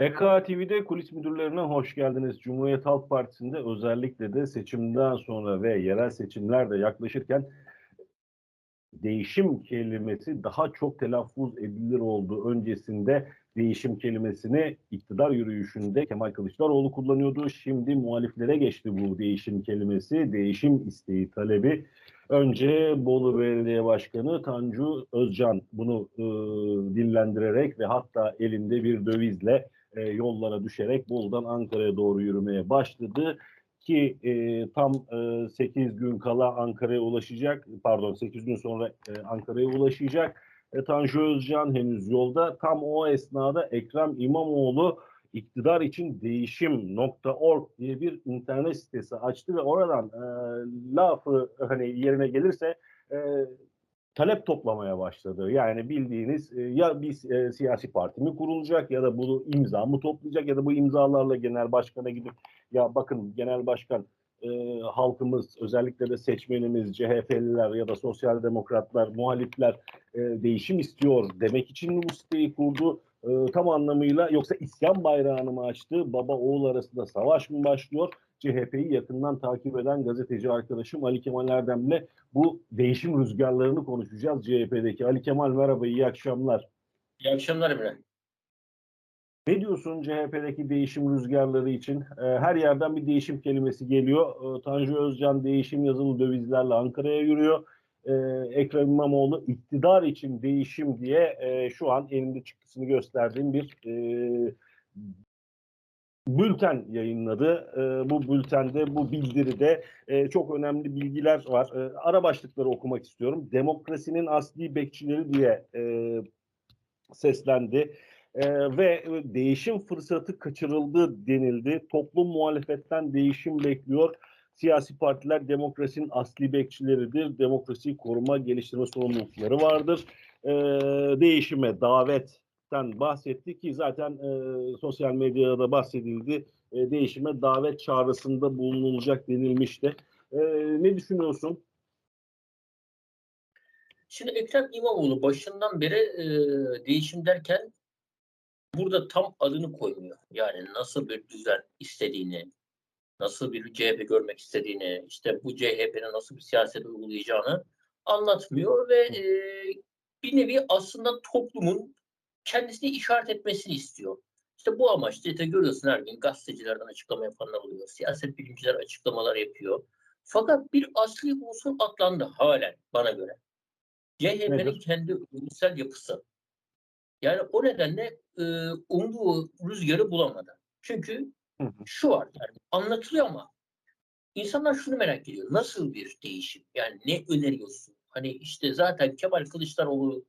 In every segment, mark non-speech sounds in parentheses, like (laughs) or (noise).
EKA TV'de kulis müdürlerine hoş geldiniz. Cumhuriyet Halk Partisi'nde özellikle de seçimden sonra ve yerel seçimler de yaklaşırken değişim kelimesi daha çok telaffuz edilir oldu. Öncesinde değişim kelimesini iktidar yürüyüşünde Kemal Kılıçdaroğlu kullanıyordu. Şimdi muhaliflere geçti bu değişim kelimesi. Değişim isteği, talebi. Önce Bolu Belediye Başkanı Tanju Özcan bunu e, dillendirerek ve hatta elinde bir dövizle e, yollara düşerek Bolu'dan Ankara'ya doğru yürümeye başladı. Ki e, tam e, 8 gün kala Ankara'ya ulaşacak. Pardon 8 gün sonra e, Ankara'ya ulaşacak. E, Tanju Özcan henüz yolda. Tam o esnada Ekrem İmamoğlu iktidar için değişim.org diye bir internet sitesi açtı ve oradan e, lafı hani yerine gelirse e, talep toplamaya başladı. Yani bildiğiniz e, ya bir e, siyasi parti mi kurulacak ya da bunu imza mı toplayacak ya da bu imzalarla genel başkana gidip ya bakın genel başkan e, halkımız özellikle de seçmenimiz CHP'liler ya da sosyal demokratlar muhalifler e, değişim istiyor demek için mi bu siteyi kurdu? E, tam anlamıyla yoksa isyan bayrağını mı açtı? Baba oğul arasında savaş mı başlıyor? CHP'yi yakından takip eden gazeteci arkadaşım Ali Kemal Erdem'le bu değişim rüzgarlarını konuşacağız CHP'deki. Ali Kemal merhaba, iyi akşamlar. İyi akşamlar Emre. Ne diyorsun CHP'deki değişim rüzgarları için? Ee, her yerden bir değişim kelimesi geliyor. Ee, Tanju Özcan değişim yazılı dövizlerle Ankara'ya yürüyor. Ee, Ekrem İmamoğlu iktidar için değişim diye e, şu an elinde çıktısını gösterdiğim bir e, bülten yayınladı. E, bu bültende, bu bildiride e, çok önemli bilgiler var. E, ara başlıkları okumak istiyorum. Demokrasinin asli bekçileri diye e, seslendi. E, ve değişim fırsatı kaçırıldı denildi. Toplum muhalefetten değişim bekliyor. Siyasi partiler demokrasinin asli bekçileridir. Demokrasiyi koruma, geliştirme sorumlulukları vardır. E, değişime davet bahsetti ki zaten e, sosyal medyada da bahsedildi. E, değişime davet çağrısında bulunulacak denilmişti. E, ne düşünüyorsun? Şimdi Ekrem İmamoğlu başından beri e, değişim derken burada tam adını koymuyor. Yani nasıl bir düzen istediğini, nasıl bir CHP görmek istediğini, işte bu CHP'nin nasıl bir siyaset uygulayacağını anlatmıyor ve e, bir nevi aslında toplumun kendisini işaret etmesini istiyor. İşte bu amaçla işte görüyorsun her gün gazetecilerden açıklama yapanlar oluyor. Siyaset bilimciler açıklamalar yapıyor. Fakat bir asli unsur atlandı halen bana göre. CHP'nin kendi örgütsel yapısı. Yani o nedenle e, umduğu rüzgarı bulamadı. Çünkü şu var yani anlatılıyor ama insanlar şunu merak ediyor. Nasıl bir değişim? Yani ne öneriyorsun? Hani işte zaten Kemal Kılıçdaroğlu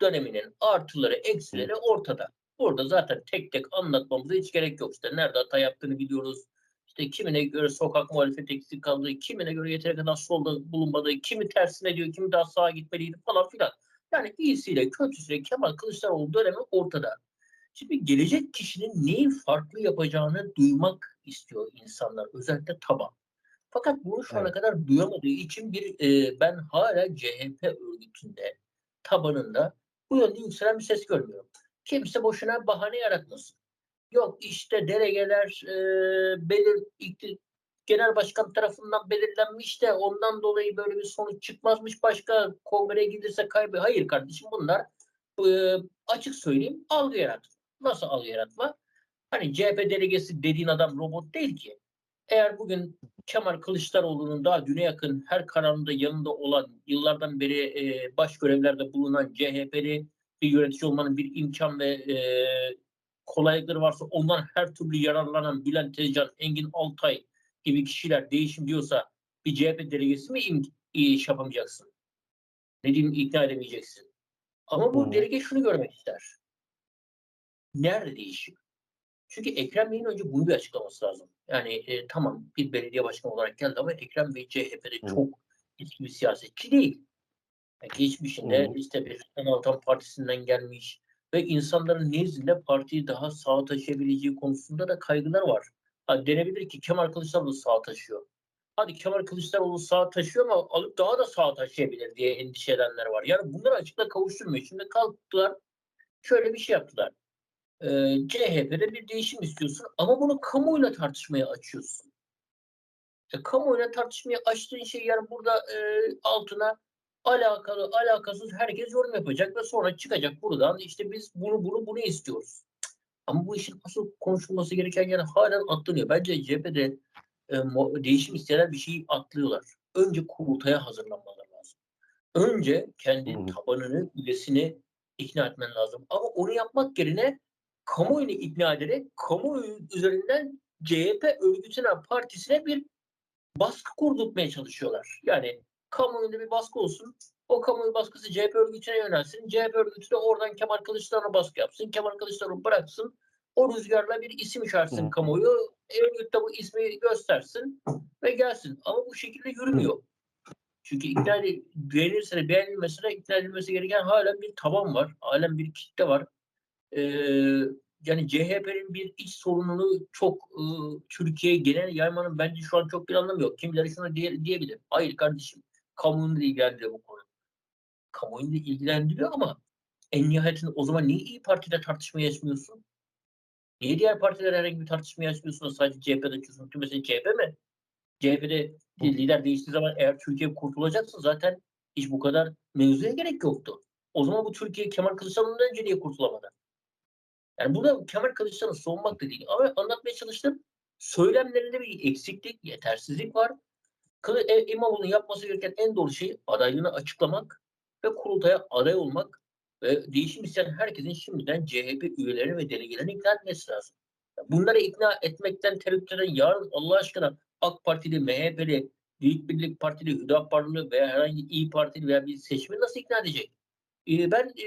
döneminin artıları, eksileri ortada. Burada zaten tek tek anlatmamıza hiç gerek yok. İşte nerede hata yaptığını biliyoruz. İşte kimine göre sokak muhalefet eksik kaldığı, kimine göre yeteri kadar solda bulunmadığı, kimi tersine diyor, kimi daha sağa gitmeliydi falan filan. Yani iyisiyle kötüsüyle Kemal Kılıçdaroğlu dönemi ortada. Şimdi gelecek kişinin neyi farklı yapacağını duymak istiyor insanlar. Özellikle taban. Fakat bunu şu ana evet. kadar duyamadığı için bir e, ben hala CHP örgütünde tabanında bu yönde yükselen bir ses görmüyorum. Kimse boşuna bahane yaratmasın. Yok işte delegeler e, belir, genel başkan tarafından belirlenmiş de ondan dolayı böyle bir sonuç çıkmazmış. Başka kongreye gidilse kaybı. Hayır kardeşim bunlar e, açık söyleyeyim algı yaratma. Nasıl algı yaratma? Hani CHP delegesi dediğin adam robot değil ki. Eğer bugün Kemal Kılıçdaroğlu'nun daha düne yakın her kararında yanında olan, yıllardan beri e, baş görevlerde bulunan CHP'li bir yönetici olmanın bir imkan ve e, kolaylıkları varsa ondan her türlü yararlanan Bülent Tezcan, Engin Altay gibi kişiler değişim diyorsa bir CHP delegesi mi iş yapamayacaksın? Ne diyeyim ikna edemeyeceksin. Ama bu hmm. delege şunu görmek ister. Nerede değişim? Çünkü Ekrem Bey'in önce bunu bir açıklaması lazım. Yani e, tamam bir belediye başkanı olarak geldi ama Ekrem Bey CHP'de Hı. çok eski bir siyasetçi değil. Yani geçmişinde Hı. işte bir Altan Partisi'nden gelmiş ve insanların nezdinde partiyi daha sağa taşıyabileceği konusunda da kaygılar var. Ha, denebilir ki Kemal Kılıçdaroğlu sağa taşıyor. Hadi Kemal Kılıçdaroğlu sağa taşıyor ama alıp daha da sağa taşıyabilir diye endişe edenler var. Yani bunları açıkla kavuşturmuyor. Şimdi kalktılar şöyle bir şey yaptılar. E, CHP'de bir değişim istiyorsun ama bunu kamuoyuyla tartışmaya açıyorsun. E, kamuoyuyla tartışmaya açtığın şey yani burada e, altına alakalı alakasız herkes yorum yapacak ve sonra çıkacak buradan işte biz bunu bunu bunu istiyoruz. Ama bu işin asıl konuşulması gereken yani halen atlanıyor. Bence cephede e, değişim isteyenler bir şeyi atlıyorlar. Önce kurultaya hazırlanmaları lazım. Önce kendi tabanını, üyesini ikna etmen lazım. Ama onu yapmak yerine kamuoyunu ikna ederek kamuoyu üzerinden CHP örgütüne, partisine bir baskı kurdurtmaya çalışıyorlar. Yani kamuoyunda bir baskı olsun. O kamuoyu baskısı CHP örgütüne yönelsin. CHP örgütü de oradan Kemal Kılıçdaroğlu'na baskı yapsın. Kemal Kılıçdaroğlu bıraksın. O rüzgarla bir isim Hı. kamuoyu. Örgüt de bu ismi göstersin ve gelsin. Ama bu şekilde yürümüyor. Çünkü ikna edil- beğenilse de beğenilmese de ikna edilmesi gereken halen bir taban var. Halen bir kitle var. Yani CHP'nin bir iç sorununu çok e, Türkiye'ye genel yaymanın bence şu an çok bir anlamı yok. Kimileri şunu diye, diyebilir. Hayır kardeşim kamuoyunu da ilgilendiriyor bu konu. Kamuoyunu da ilgilendiriyor ama en nihayetinde o zaman niye İyi Parti'de tartışmayı açmıyorsun? Niye diğer partiler herhangi bir tartışmayı açmıyorsun sadece CHP'de açıyorsun? Tüm mesele CHP mi? CHP'de lider değiştiği zaman eğer Türkiye kurtulacaksa zaten hiç bu kadar mevzuya gerek yoktu. O zaman bu Türkiye Kemal Kılıçdaroğlu'ndan önce niye kurtulamadı? Yani burada Kemal Kılıçdaroğlu savunmak da değil ama anlatmaya çalıştım. Söylemlerinde bir eksiklik, yetersizlik var. E, İmamoğlu'nun yapması gereken en doğru şey adaylığını açıklamak ve kurultaya aday olmak ve değişim isteyen herkesin şimdiden CHP üyeleri ve delegelerini ikna etmesi lazım. Bunları ikna etmekten, tereddütten yarın Allah aşkına AK Partili, MHP'li, Büyük Birlik Partili, Hüdaparlı veya herhangi İyi Partili veya bir seçmeni nasıl ikna edecek? Ee, ben e,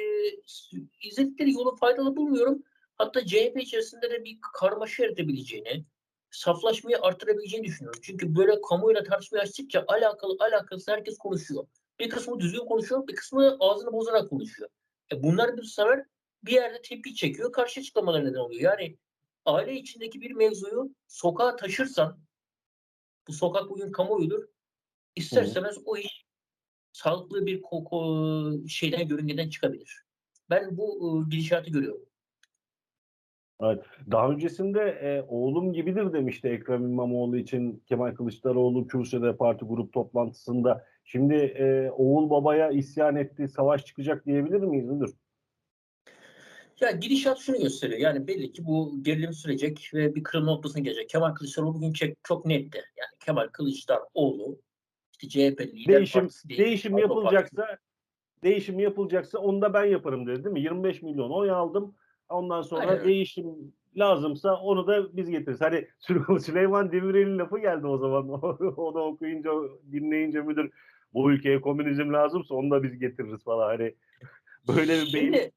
izledikleri yolu faydalı bulmuyorum. Hatta CHP içerisinde de bir karmaşa yaratabileceğini, saflaşmayı artırabileceğini düşünüyorum. Çünkü böyle kamuoyuyla tartışmaya açtıkça alakalı alakasız herkes konuşuyor. Bir kısmı düzgün konuşuyor, bir kısmı ağzını bozarak konuşuyor. E bunlar bir sefer bir yerde tepki çekiyor, karşı açıklamalar neden oluyor. Yani aile içindeki bir mevzuyu sokağa taşırsan, bu sokak bugün kamuoyudur, ister Hı. istemez o iş sağlıklı bir koku şeyden görüngeden çıkabilir. Ben bu e, gidişatı görüyorum. Daha öncesinde e, oğlum gibidir demişti Ekrem İmamoğlu için Kemal Kılıçdaroğlu Kürse'de parti grup toplantısında. Şimdi e, oğul babaya isyan etti, savaş çıkacak diyebilir miyiz müdür? Ya gidişat şunu gösteriyor. Yani belli ki bu gerilim sürecek ve bir kırılma noktasına gelecek. Kemal Kılıçdaroğlu bugün çok, çok netti. Yani Kemal Kılıçdaroğlu işte CHP lider Değişim partisi değil. değişim Avrupa yapılacaksa değişim yapılacaksa onu da ben yaparım dedi değil mi? 25 milyon oy aldım. Ondan sonra Aynen değişim lazımsa onu da biz getiririz. Hani Süleyman- Demirel'in lafı geldi o zaman. (laughs) onu okuyunca, dinleyince müdür bu ülkeye komünizm lazımsa onu da biz getiririz falan. Hani böyle bir beyin Şimdi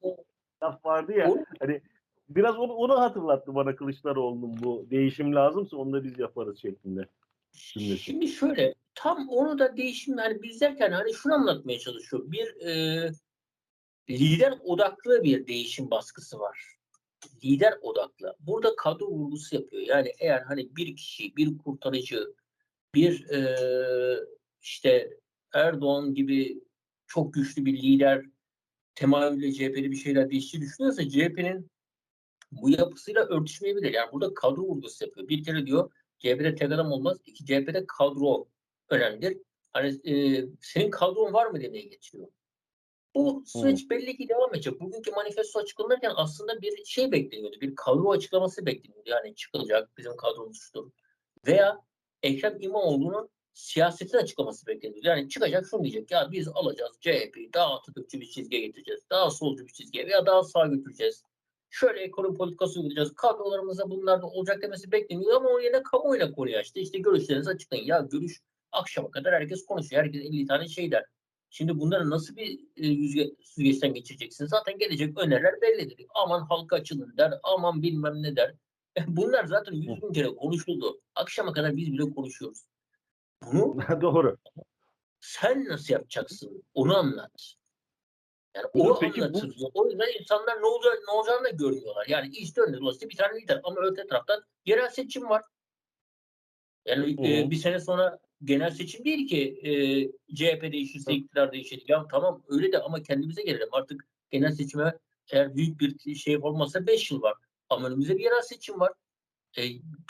laf vardı ya. onu- Hani biraz onu, onu hatırlattı bana Kılıçdaroğlu'nun bu değişim lazımsa onu da biz yaparız şeklinde. Cümlesi. Şimdi şöyle tam onu da değişim hani biz derken hani şunu anlatmaya çalışıyor. Bir e, lider odaklı bir değişim baskısı var. Lider odaklı. Burada kadro vurgusu yapıyor. Yani eğer hani bir kişi, bir kurtarıcı, bir e, işte Erdoğan gibi çok güçlü bir lider temayülle CHP'li bir şeyler değiştiği düşünüyorsa CHP'nin bu yapısıyla örtüşmeyebilir. Yani burada kadro vurgusu yapıyor. Bir kere diyor CHP'de tek adam olmaz. İki CHP'de kadro önemlidir. Hani e, senin kadron var mı demeye getiriyor. Bu süreç belli ki devam edecek. Bugünkü manifesto açıklanırken aslında bir şey bekleniyordu. Bir kadro açıklaması bekleniyordu. Yani çıkılacak bizim kadromuz şudur. Veya Ekrem İmamoğlu'nun siyasetin açıklaması bekleniyordu. Yani çıkacak şunu diyecek. Ya biz alacağız CHP'yi daha Atatürkçü bir çizgiye getireceğiz. Daha solcu bir çizgiye veya daha sağ götüreceğiz. Şöyle ekonomi politikası uygulayacağız. Kadrolarımızda bunlar da olacak demesi bekleniyor ama onun yerine kamuoyuyla konuyu açtı. İşte görüşlerinizi açıklayın. Ya görüş akşama kadar herkes konuşuyor. Herkes 50 tane şey der. Şimdi bunları nasıl bir e, yüzge, süzgeçten geçireceksin? Zaten gelecek öneriler bellidir. Aman halka açılın der, aman bilmem ne der. Bunlar zaten yüz bin kere konuşuldu. Akşama kadar biz bile konuşuyoruz. Bunu (laughs) Doğru. sen nasıl yapacaksın? Onu anlat. Yani Peki o bu-. O yüzden insanlar ne, olacak, ne olacağını da görmüyorlar. Yani iş döndü dolayısıyla bir tane lider. Ama öte taraftan yerel seçim var. Yani Hı e, bir sene sonra genel seçim değil ki e, CHP değişirse iktidar değişir. Ya tamam öyle de ama kendimize gelelim. Artık genel seçime eğer büyük bir şey olmazsa 5 yıl var. Ama önümüzde bir yerel seçim var. E,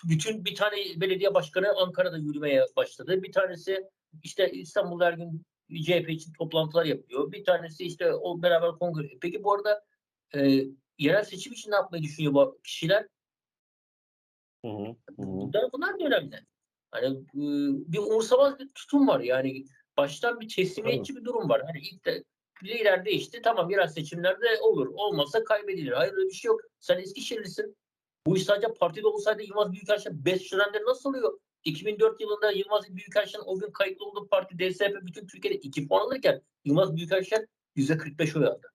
bütün bir tane belediye başkanı Ankara'da yürümeye başladı. Bir tanesi işte İstanbul'da her gün CHP için toplantılar yapıyor. Bir tanesi işte o beraber kongre. Peki bu arada e, yerel seçim için ne yapmayı düşünüyor bu kişiler? Hı hı. Bunlar, bunlar da önemli. Hani bir umursamaz bir tutum var. Yani baştan bir teslimiyetçi bir durum var. Hani ilk de lider değişti. Tamam yerel seçimlerde olur. Olmazsa kaybedilir. Hayır öyle bir şey yok. Sen Eskişehirlisin. Bu iş sadece partide olsaydı Yılmaz Büyükelçin 5 dönemde nasıl oluyor? 2004 yılında Yılmaz Büyükelçin o gün kayıtlı olduğu parti DSP bütün Türkiye'de 2 puan alırken Yılmaz Büyükelçin %45 oy aldı.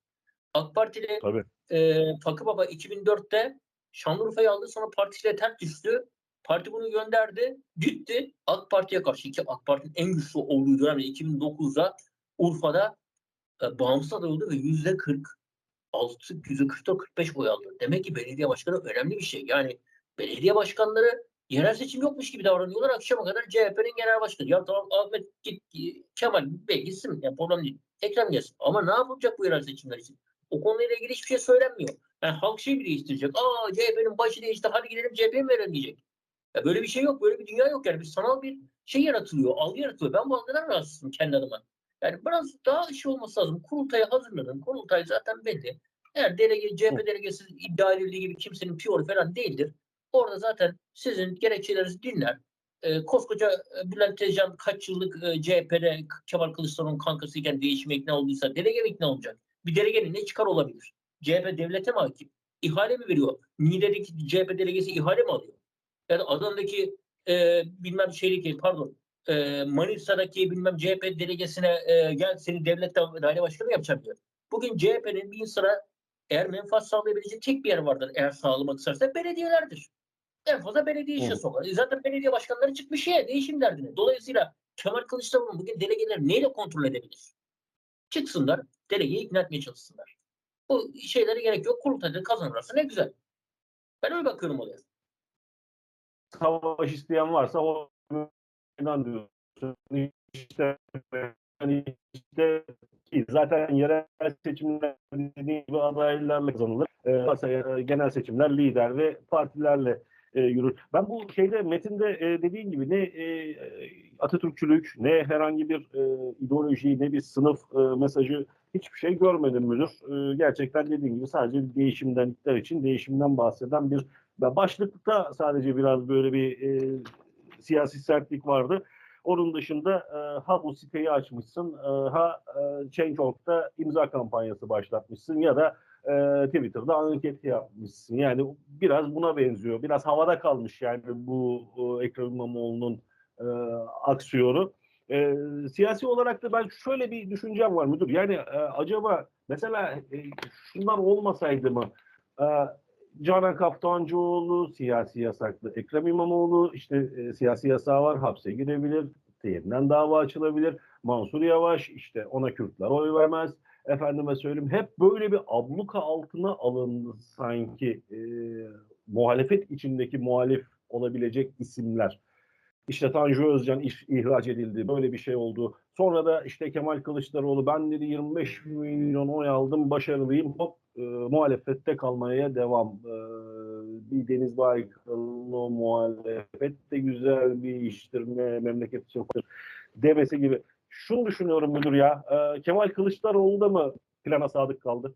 AK Parti'de Tabii. e, Fakı Baba 2004'te Şanlıurfa'yı aldı sonra partisiyle ters düştü. Parti bunu gönderdi. Gitti AK Parti'ye karşı ki AK Parti'nin en güçlü olduğu dönemde 2009'da Urfa'da e, bağımsız aday oldu ve yüzde 46, yüzde 44-45 oy aldı. Demek ki belediye başkanı önemli bir şey. Yani belediye başkanları yerel seçim yokmuş gibi davranıyorlar. Akşama kadar CHP'nin genel başkanı. Ya tamam Ahmet git Kemal Bey gitsin. Yani problem değil. Ekrem gelsin. Ama ne yapılacak bu yerel seçimler için? O konuyla ilgili hiçbir şey söylenmiyor. Yani halk şey mi değiştirecek? Aa CHP'nin başı değişti hadi gidelim CHP'ye mi verelim diyecek. Ya böyle bir şey yok. Böyle bir dünya yok. Yani bir sanal bir şey yaratılıyor. Algı yaratılıyor. Ben bu algıdan rahatsızım kendi adıma. Yani biraz daha şey olması lazım. Kurultayı hazırladın. Kurultay zaten belli. Eğer delege, CHP delegesi iddia edildiği gibi kimsenin piyonu falan değildir. Orada zaten sizin gerekçelerinizi dinler. Ee, koskoca e, Bülent Tezcan kaç yıllık e, CHP'de Kemal Kılıçdaroğlu'nun kankasıyken değişime ikna olduysa delege mi ikna olacak? Bir delegenin ne çıkar olabilir? CHP devlete mi hakim? İhale mi veriyor? Niğde'deki CHP delegesi ihale mi alıyor? Yani Adana'daki e, bilmem şeydeki pardon e, Manisa'daki bilmem CHP delegesine e, gel seni devlet daire başkanı yapacağım diyor. Bugün CHP'nin bir insana eğer menfaat sağlayabileceği tek bir yer vardır eğer sağlamak isterse belediyelerdir. En fazla belediye işe sokar. E Zaten belediye başkanları çıkmış ya değişim derdine. Dolayısıyla Kemal Kılıçdaroğlu bugün delegeleri neyle kontrol edebilir? Çıksınlar, delegeyi ikna etmeye çalışsınlar. Bu şeylere gerek yok. Kurultayda kazanırlarsa ne güzel. Ben öyle bakıyorum olaya. Savaş isteyen varsa o diyorsun. İşte hani işte zaten yerel seçimler dediğim gibi adaylarla kazanılır. Ee, e, genel seçimler lider ve partilerle e, yürür. Ben bu şeyde metinde e, dediğin gibi ne e, Atatürkçülük ne herhangi bir e, ideoloji ne bir sınıf e, mesajı hiçbir şey görmedim müdür. E, gerçekten dediğin gibi sadece değişimdenlikler için değişimden bahseden bir başlıkta sadece biraz böyle bir e, siyasi sertlik vardı. Onun dışında e, ha bu siteyi açmışsın, e, ha e, Change.org'da imza kampanyası başlatmışsın ya da e, Twitter'da anket yapmışsın. Yani biraz buna benziyor. Biraz havada kalmış yani bu e, Ekrem İmamoğlu'nun e, aksiyonu. E, siyasi olarak da ben şöyle bir düşüncem var müdür. Yani e, acaba mesela e, şunlar olmasaydı mı? E, Canan Kaftancıoğlu siyasi yasaklı. Ekrem İmamoğlu işte e, siyasi yasağı var hapse girebilir. Yeniden dava açılabilir. Mansur Yavaş işte ona Kürtler oy vermez. Efendime söyleyeyim hep böyle bir abluka altına alındı sanki e, muhalefet içindeki muhalif olabilecek isimler. İşte Tanju Özcan iş, ihraç edildi. Böyle bir şey oldu. Sonra da işte Kemal Kılıçdaroğlu ben dedi 25 milyon oy aldım başarılıyım. Hop e, muhalefette kalmaya devam. E, bir Deniz Baykal'ın muhalefet de güzel bir iştir. Me, memleket için demesi gibi. Şunu düşünüyorum müdür ya. E, Kemal Kılıçdaroğlu da mı plana sadık kaldı?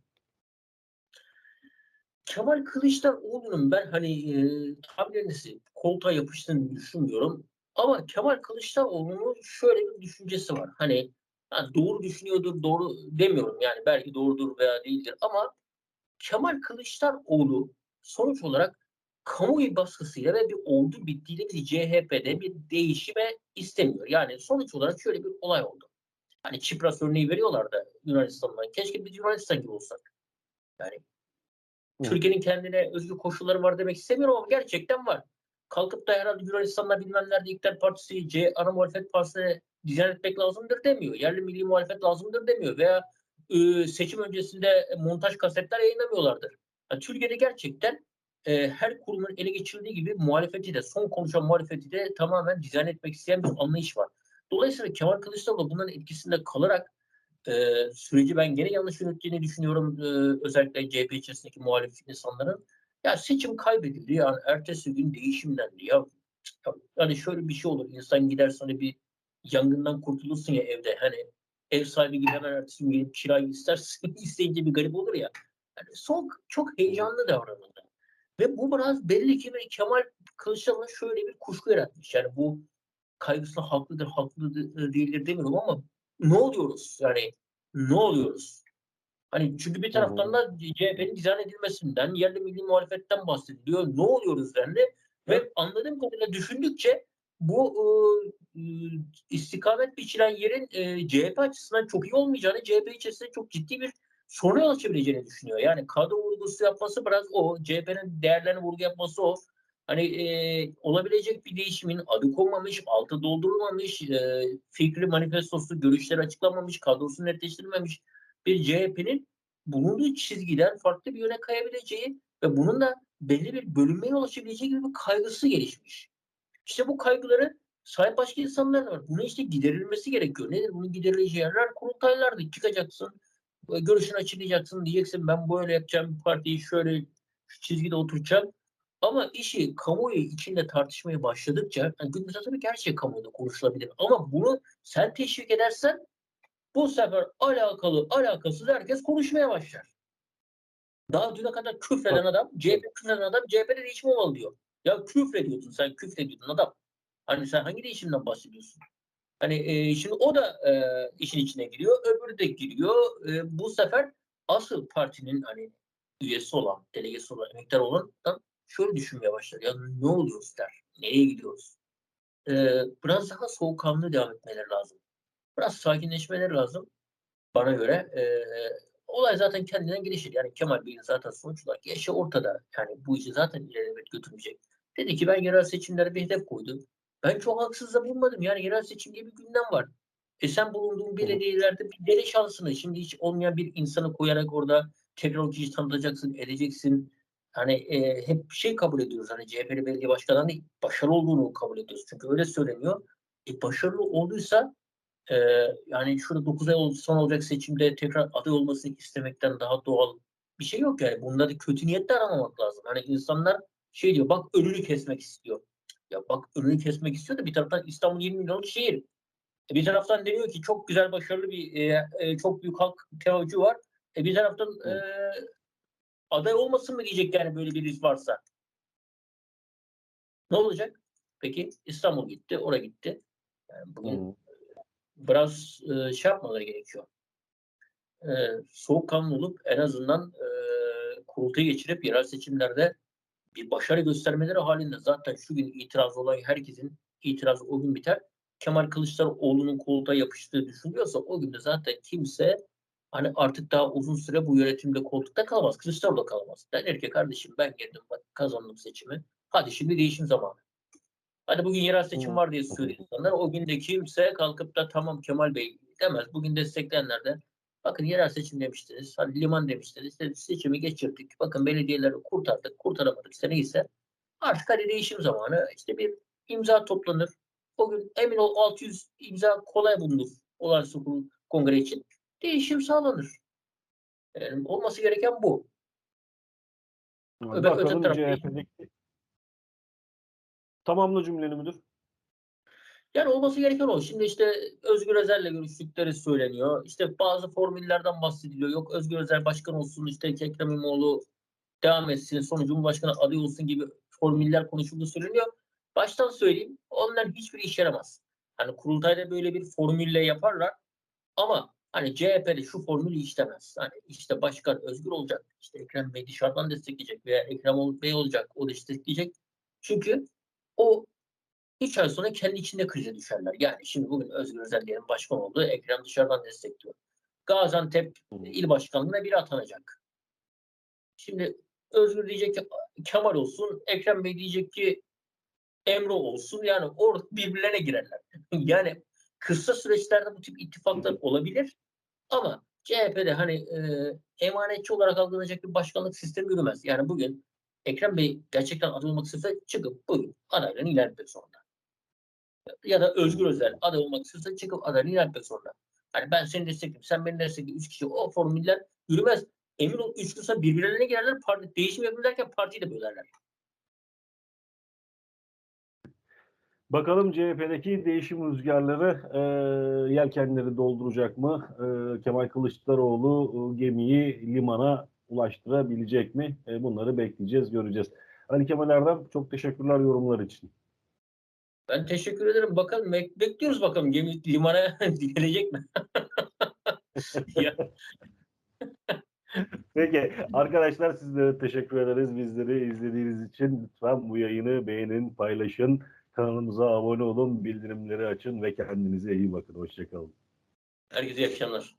Kemal Kılıçdaroğlu'nun ben hani e, tabirinizi koltuğa yapıştığını düşünmüyorum. Ama Kemal Kılıçdaroğlu'nun şöyle bir düşüncesi var. Hani yani doğru düşünüyordur, doğru demiyorum yani belki doğrudur veya değildir ama Kemal Kılıçdaroğlu sonuç olarak kamuoyu baskısıyla ve bir oldu bittiğiyle bir CHP'de bir değişime istemiyor. Yani sonuç olarak şöyle bir olay oldu. Hani Çipras örneği veriyorlar da Yunanistan'dan. Keşke biz Yunanistan gibi olsak. Yani. Türkiye'nin kendine özgü koşulları var demek istemiyorum ama gerçekten var. Kalkıp da herhalde Yunanistan'da bilmem nerede İktidar Partisi, C ana muhalefet partisine dizayn etmek lazımdır demiyor. Yerli milli muhalefet lazımdır demiyor. Veya e, seçim öncesinde montaj kasetler yayınlamıyorlardır. Yani Türkiye'de gerçekten e, her kurumun ele geçirdiği gibi muhalefeti de, son konuşan muhalefeti de tamamen dizayn etmek isteyen bir anlayış var. Dolayısıyla Kemal Kılıçdaroğlu bunların etkisinde kalarak e, süreci ben gene yanlış yönettiğini düşünüyorum. E, özellikle CHP içerisindeki muhalif insanların. Ya seçim kaybedildi yani ertesi gün değişimlendi ya. Yani şöyle bir şey olur. İnsan gider sana bir yangından kurtulursun ya evde. Hani ev sahibi hemen ertesi gün gelip kirayı istersin. (laughs) isteyince bir garip olur ya. Yani son çok heyecanlı davranıldı. Ve bu biraz belli ki bir Kemal Kılıçdaroğlu şöyle bir kuşku yaratmış. Yani bu kaygısına haklıdır, haklı değildir demiyorum ama ne oluyoruz? Yani ne oluyoruz? Hani çünkü bir taraftan da CHP'nin dizayn edilmesinden, yerli milli muhalefetten bahsediliyor. Ne oluyoruz dendi. Ve anladığım kadarıyla düşündükçe bu e, istikamet biçilen yerin e, CHP açısından çok iyi olmayacağını, CHP içerisinde çok ciddi bir sorun yol açabileceğini düşünüyor. Yani kadro vurgusu yapması biraz o, CHP'nin değerlerini vurgu yapması o. Hani e, olabilecek bir değişimin adı konmamış, altı doldurulmamış, e, fikri manifestosu, görüşleri açıklanmamış, kadrosu netleştirilmemiş bir CHP'nin bulunduğu çizgiden farklı bir yöne kayabileceği ve bunun da belli bir bölünmeye yol açabileceği gibi bir kaygısı gelişmiş. İşte bu kaygıları sahip başka insanlar var. Bunun işte giderilmesi gerekiyor. Nedir? Bunun giderileceği yerler kurultaylardı. Çıkacaksın, görüşünü açıklayacaksın. Diyeceksin ben böyle yapacağım, partiyi şöyle şu çizgide oturacağım. Ama işi kamuoyu içinde tartışmaya başladıkça, yani günümüzde tabii ki her şey kamuoyunda konuşulabilir. Ama bunu sen teşvik edersen bu sefer alakalı alakasız herkes konuşmaya başlar. Daha düne kadar küfreden adam, CHP küfreden adam CHP'de değişim olmalı diyor. Ya küfrediyordun sen küfrediyordun adam. Hani sen hangi değişimden bahsediyorsun? Hani e, şimdi o da e, işin içine giriyor, öbürü de giriyor. E, bu sefer asıl partinin hani üyesi olan, delegesi olan, emektar olan şöyle düşünmeye başlar. Ya ne oluyoruz der. Nereye gidiyoruz? E, biraz daha soğukkanlı devam etmeleri lazım. Biraz sakinleşmeleri lazım bana göre. E, olay zaten kendinden gelişir. Yani Kemal Bey'in zaten sonuç olarak yaşı ortada. Yani bu işi zaten ilerlemeye götürmeyecek. Dedi ki ben yerel seçimlere bir hedef koydum. Ben çok haksız da bulmadım. Yani yerel seçim diye bir gündem var. E sen bulunduğun belediyelerde bir dere şansını şimdi hiç olmayan bir insanı koyarak orada kişiyi tanıtacaksın, edeceksin. Hani e, hep şey kabul ediyoruz. Hani CHP'li belediye başkanı başarılı olduğunu kabul ediyoruz. Çünkü öyle söyleniyor. E, başarılı olduysa e, yani şurada 9 ay son olacak seçimde tekrar aday olmasını istemekten daha doğal bir şey yok yani. Bunları kötü niyetle aramamak lazım. Hani insanlar şey diyor bak önünü kesmek istiyor. Ya bak önünü kesmek istiyor da bir taraftan İstanbul 20 milyonluk şehir. E bir taraftan deniyor ki çok güzel başarılı bir e, e, çok büyük halk tevaccühü var. E bir taraftan e, aday olmasın mı diyecek yani böyle bir risk varsa. Ne olacak? Peki İstanbul gitti, oraya gitti. Yani bugün hmm. biraz e, şey yapmaları gerekiyor. E, soğukkanlı olup en azından e, kurultayı geçirip yerel seçimlerde bir başarı göstermeleri halinde zaten şu gün itiraz olan herkesin itirazı o gün biter. Kemal Kılıçdaroğlu'nun koltuğa yapıştığı düşünüyorsa o gün de zaten kimse hani artık daha uzun süre bu yönetimde koltukta kalamaz. Kılıçdaroğlu da kalamaz. Der ki kardeşim ben geldim bak kazandım seçimi. Hadi şimdi değişim zamanı. Hadi bugün yerel seçim var diye söylüyor insanlar. O gün de kimse kalkıp da tamam Kemal Bey demez. Bugün destekleyenler de bakın yerel seçim demiştiniz. Liman demiştiniz. Seçimi geçirdik. Bakın belediyeleri kurtardık. Kurtaramadık. İşte neyse. Artık hadi değişim zamanı. İşte bir imza toplanır. O gün emin ol 600 imza kolay bulunur. Olağanüstü kongre için değişim sağlanır. Yani olması gereken bu. Öbür, Bakalım CHP'deki... Tamamla cümleni müdür. Yani olması gereken o. Şimdi işte Özgür Özel'le görüştükleri söyleniyor. İşte bazı formüllerden bahsediliyor. Yok Özgür Özel başkan olsun, işte Ekrem İmamoğlu devam etsin, sonra Cumhurbaşkanı aday olsun gibi formüller konuşulduğu söyleniyor. Baştan söyleyeyim, onlar hiçbir iş yaramaz. Hani kurultayda böyle bir formülle yaparlar ama Hani CHP'li şu formülü işlemez. Hani işte başkan özgür olacak. İşte Ekrem Bey dışarıdan destekleyecek veya Ekrem Bey olacak. O destekleyecek. Çünkü o 3 ay sonra kendi içinde krize düşerler. Yani şimdi bugün Özgür Özel diyelim başkan oldu. Ekrem dışarıdan destekliyor. Gaziantep il başkanlığına biri atanacak. Şimdi Özgür diyecek ki Kemal olsun. Ekrem Bey diyecek ki Emre olsun. Yani orada birbirlerine girerler. (laughs) yani kısa süreçlerde bu tip ittifaklar olabilir ama CHP'de hani e, emanetçi olarak algılanacak bir başkanlık sistemi yürümez. Yani bugün Ekrem Bey gerçekten aday olmak istiyorsa çıkıp bugün adaylığını ilan etmek zorunda. Ya da Özgür Özel aday olmak istiyorsa çıkıp adaylığını ilan zorunda. Hani ben seni destekliyorum, sen beni destekliyorsun. Üç kişi o formüller yürümez. emin ol üç sonra birbirlerine girerler. Parti, değişim yapın derken partiyi de bölerler. Bakalım CHP'deki değişim rüzgarları e, yelkenleri dolduracak mı? E, Kemal Kılıçdaroğlu e, gemiyi limana ulaştırabilecek mi? E, bunları bekleyeceğiz, göreceğiz. Ali Kemal Erdem çok teşekkürler yorumlar için. Ben teşekkür ederim. Bakalım bek- bekliyoruz bakalım gemi limana (laughs) gelecek mi? (laughs) (laughs) Peki arkadaşlar sizlere teşekkür ederiz. Bizleri izlediğiniz için lütfen bu yayını beğenin, paylaşın. Kanalımıza abone olun, bildirimleri açın ve kendinize iyi bakın. Hoşçakalın. herkese iyi akşamlar.